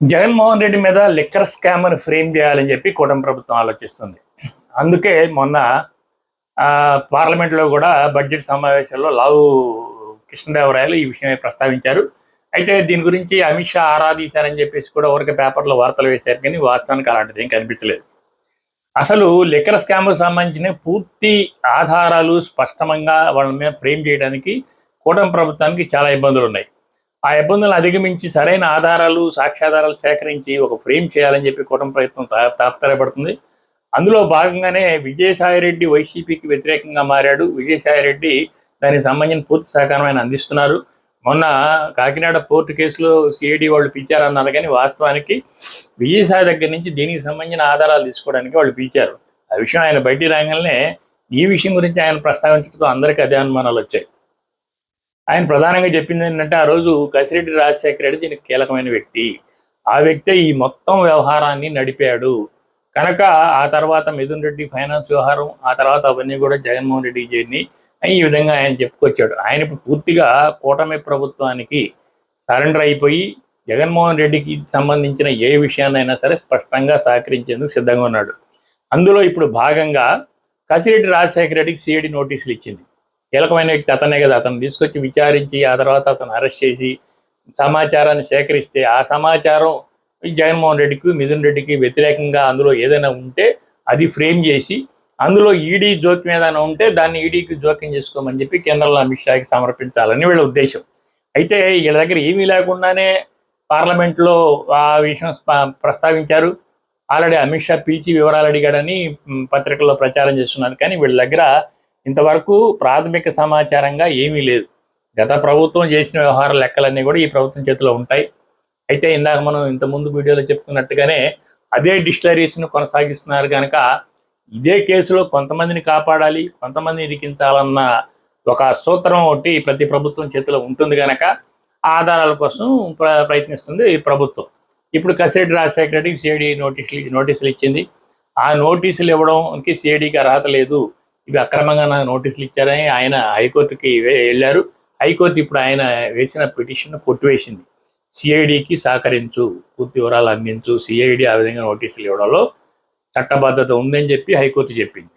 జగన్మోహన్ రెడ్డి మీద liquor స్కామ్ను frame చేయాలని చెప్పి కూటమి ప్రభుత్వం ఆలోచిస్తుంది. అందుకే మొన్న పార్లమెంట్లో కూడా బడ్జెట్ సమావేశంలో లావు కృష్ణదేవరాయలు ఈ విషయమే ప్రస్తావించారు. అయితే దీని గురించి అమిత్ షా ఆరాధీశారని చెప్పేసి కూడా ఊరికే పేపర్లో వార్తలు వేశారు కానీ వాస్తవానికి అలాంటిది ఏం కనిపించలేదు. అసలు లిక్కర్ స్కామ్కు సంబంధించిన పూర్తి ఆధారాలు స్పష్టంగా వాళ్ళ మీద ఫ్రేమ్ చేయడానికి కూటమి ప్రభుత్వానికి చాలా ఇబ్బందులు ఉన్నాయి. ఆ ఇబ్బందులు అధిగమించి సరైన ఆధారాలు సాక్ష్యాధారాలు సేకరించి ఒక ఫ్రేమ్ చేయాలని చెప్పి కూటమి ప్రయత్నం తా- తాపత్రయపడుతుంది. అందులో భాగంగానే విజయసాయిరెడ్డి వైసీపీకి వ్యతిరేకంగా మారాడు. విజయసాయిరెడ్డి దానికి సంబంధించిన పూర్తి సహకారం ఆయన అందిస్తున్నారు. మొన్న కాకినాడ పోర్టు కేసులో సిఐడి వాళ్ళు పిలిచారన్నారు కానీ వాస్తవానికి విజయసాయి దగ్గర నుంచి దీనికి సంబంధించిన ఆధారాలు తీసుకోవడానికి వాళ్ళు పిలిచారు. ఆ విషయం ఆయన బయటికి రాగానే ఈ విషయం గురించి ఆయన ప్రస్తావించడంతో అందరికీ అదే అనుమానాలు వచ్చాయి. ఆయన ప్రధానంగా చెప్పింది ఏంటంటే ఆ రోజు కసిరెడ్డి రాజశేఖర రెడ్డి దీనికి కీలకమైన వ్యక్తి. ఆ వ్యక్తే ఈ మొత్తం వ్యవహారాన్ని నడిపాడు. కనుక ఆ తర్వాత మిథున్ రెడ్డి ఫైనాన్స్ వ్యవహారం ఆ తర్వాత అవన్నీ కూడా జగన్మోహన్ రెడ్డి చేరిని ఈ విధంగా ఆయన చెప్పుకొచ్చాడు. ఆయన ఇప్పుడు పూర్తిగా కూటమి ప్రభుత్వానికి సరెండర్ అయిపోయి జగన్మోహన్ రెడ్డికి సంబంధించిన ఏ విషయాన్నైనా సరే స్పష్టంగా సహకరించేందుకు సిద్ధంగా ఉన్నాడు. అందులో ఇప్పుడు భాగంగా కసిరెడ్డి రాజశేఖర రెడ్డికి సిఐడి నోటీసులు ఇచ్చింది. కీలకమైన వ్యక్తి అతనే కదా. అతను తీసుకొచ్చి విచారించి ఆ తర్వాత అతను అరెస్ట్ చేసి సమాచారాన్ని సేకరిస్తే ఆ సమాచారం జగన్మోహన్ రెడ్డికి మిథున్ రెడ్డికి వ్యతిరేకంగా అందులో ఏదైనా ఉంటే అది ఫ్రేమ్ చేసి అందులో ఈడీ జోక్యం ఏదైనా ఉంటే దాన్ని ఈడీకి జోక్యం చేసుకోమని చెప్పి కేంద్రంలో అమిత్ షాకి సమర్పించాలని వీళ్ళ ఉద్దేశం. అయితే వీళ్ళ దగ్గర ఏమీ లేకుండానే పార్లమెంట్లో ఆ విషయం ప్రస్తావించారు. ఆల్రెడీ అమిత్ షా పిలిచి వివరాలు అడిగాడని పత్రికల్లో ప్రచారం చేస్తున్నారు. కానీ వీళ్ళ దగ్గర ఇంతవరకు ప్రాథమిక సమాచారంగా ఏమీ లేదు. గత ప్రభుత్వం చేసిన వ్యవహార లెక్కలన్నీ కూడా ఈ ప్రభుత్వం చేతిలో ఉంటాయి. అయితే ఇందాక మనం ఇంత ముందు వీడియోలో చెప్పుకున్నట్టుగానే అదే డిస్టరీస్ను కొనసాగిస్తున్నారు కనుక ఇదే కేసులో కొంతమందిని కాపాడాలి కొంతమందిని ఇరికించాలన్న ఒక సూత్రం ఒకటి ప్రతి ప్రభుత్వం చేతిలో ఉంటుంది కనుక ఆధారాల కోసం ప్ర ప్రయత్నిస్తుంది ఈ ప్రభుత్వం. ఇప్పుడు కసిరెడ్డి రాజశేఖర రెడ్డికి సిఐడి నోటీసులు నోటీసులు ఇచ్చింది. ఆ నోటీసులు ఇవ్వడానికి సిఐడికి అర్హత లేదు. ఇవి అక్రమంగా నాకు నోటీసులు ఇచ్చారని ఆయన హైకోర్టుకి వెళ్ళారు. హైకోర్టు ఇప్పుడు ఆయన వేసిన పిటిషన్ కొట్టివేసింది. సిఐడికి సహకరించు పూర్తి వివరాలు అందించు సిఐడి ఆ విధంగా నోటీసులు ఇవ్వడంలో చట్టబద్ధత ఉందని చెప్పి హైకోర్టు చెప్పింది.